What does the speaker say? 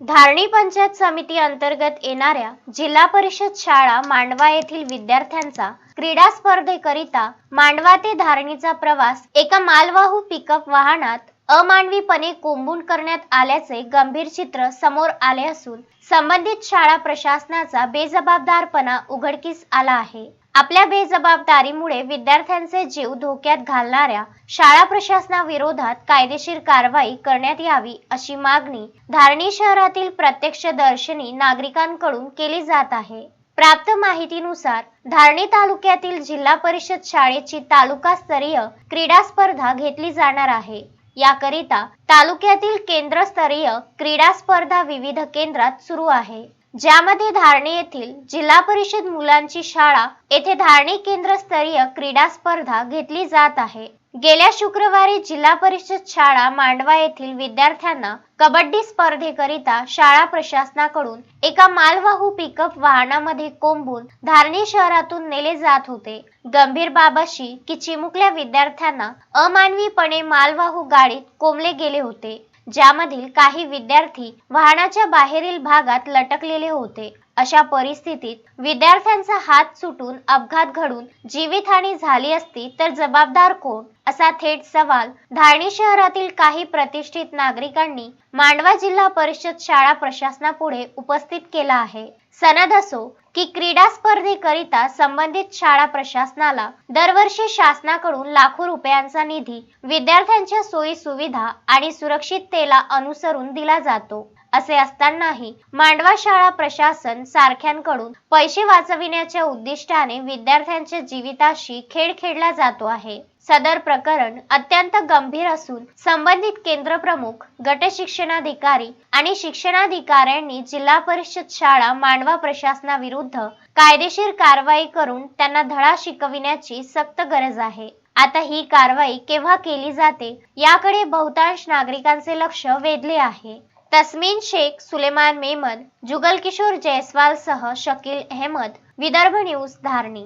धारणी पंचायत समिती अंतर्गत येणाऱ्या जिल्हा परिषद शाळा मांडवा येथील विद्यार्थ्यांचा क्रीडा स्पर्धेकरिता मांडवा ते धारणीचा प्रवास एका मालवाहू पिकअप वाहनात अमानवीपणे कोंबून करण्यात आल्याचे गंभीर चित्र समोर आले असून संबंधित शाळा प्रशासनाचा बेजबाबदारपणा उघडकीस आला आहे. आपल्या बेजबाबदारीमुळे विद्यार्थ्यांचे जीव धोक्यात घालणाऱ्या शाळा प्रशासनाविरोधात कायदेशीर कारवाई करण्यात यावी अशी मागणी धारणी शहरातील प्रत्यक्षदर्शनी नागरिकांकडून केली जात आहे. प्राप्त माहितीनुसार धारणी तालुक्यातील जिल्हा परिषद शाळेची तालुकास्तरीय क्रीडा स्पर्धा घेतली जाणार आहे. याकरिता तालुक्यातील केंद्रस्तरीय क्रीडा स्पर्धा विविध केंद्रात सुरू आहे. ज्यामध्ये धारणी येथील जिल्हा परिषद मुलांची शाळा येथे धारणी केंद्रस्तरीय क्रीडा स्पर्धा घेतली जात आहे. गेल्या शुक्रवारी जिल्हा परिषद शाळा मांडवा येथील विद्यार्थ्यांना कबड्डी स्पर्धेकरिता शाळा प्रशासनाकडून एका मालवाहू पिकअप वाहनामध्ये कोंबून धारणी शहरातून नेले जात होते. गंभीर बाबाशी कि की चिमुकल्या विद्यार्थ्यांना अमानवीपणे मालवाहू गाडीत कोंबले गेले होते. ज्यामधील काही विद्यार्थी वाहनाच्या बाहेरील भागात लटकलेले होते. अशा परिस्थितीत विद्यार्थ्यांचा हात सुटून अपघात घडून जीवितहानी झाली असती तर जबाबदार कोण? असा थेट सवाल धारणी शहरातील काही प्रतिष्ठित नागरिकांनी मांडवा जिल्हा परिषद शाळा प्रशासनापुढे उपस्थित केला आहे. सनद असो की क्रीडा स्पर्धेकरिता संबंधित शाळा प्रशासनाला दरवर्षी शासनाकडून लाखो रुपयांचा निधी विद्यार्थ्यांच्या सोयी सुविधा आणि सुरक्षिततेला अनुसरून दिला जातो. असे असतानाही मांडवा शाळा प्रशासन सारख्यांकडून पैसे वाचविण्याच्या उद्दिष्टाने विद्यार्थ्यांच्या जीविताशी खेळ खेळला जातो आहे. सदर प्रकरण अत्यंत गंभीर असून संबंधित केंद्र प्रमुख गट शिक्षणाधिकारी आणि शिक्षणाधिकाऱ्यांनी जिल्हा परिषद शाळा मांडवा प्रशासनाविरुद्ध कायदेशीर कारवाई करून त्यांना धडा शिकविण्याची सक्त गरज आहे. आता ही कारवाई केव्हा केली जाते याकडे बहुतांश नागरिकांचे लक्ष वेधले आहे. तस्मीन शेख सुलेमान मेमन जुगल किशोर जयस्वाल सह शकील अहमद विदर्भ न्यूज धारणी.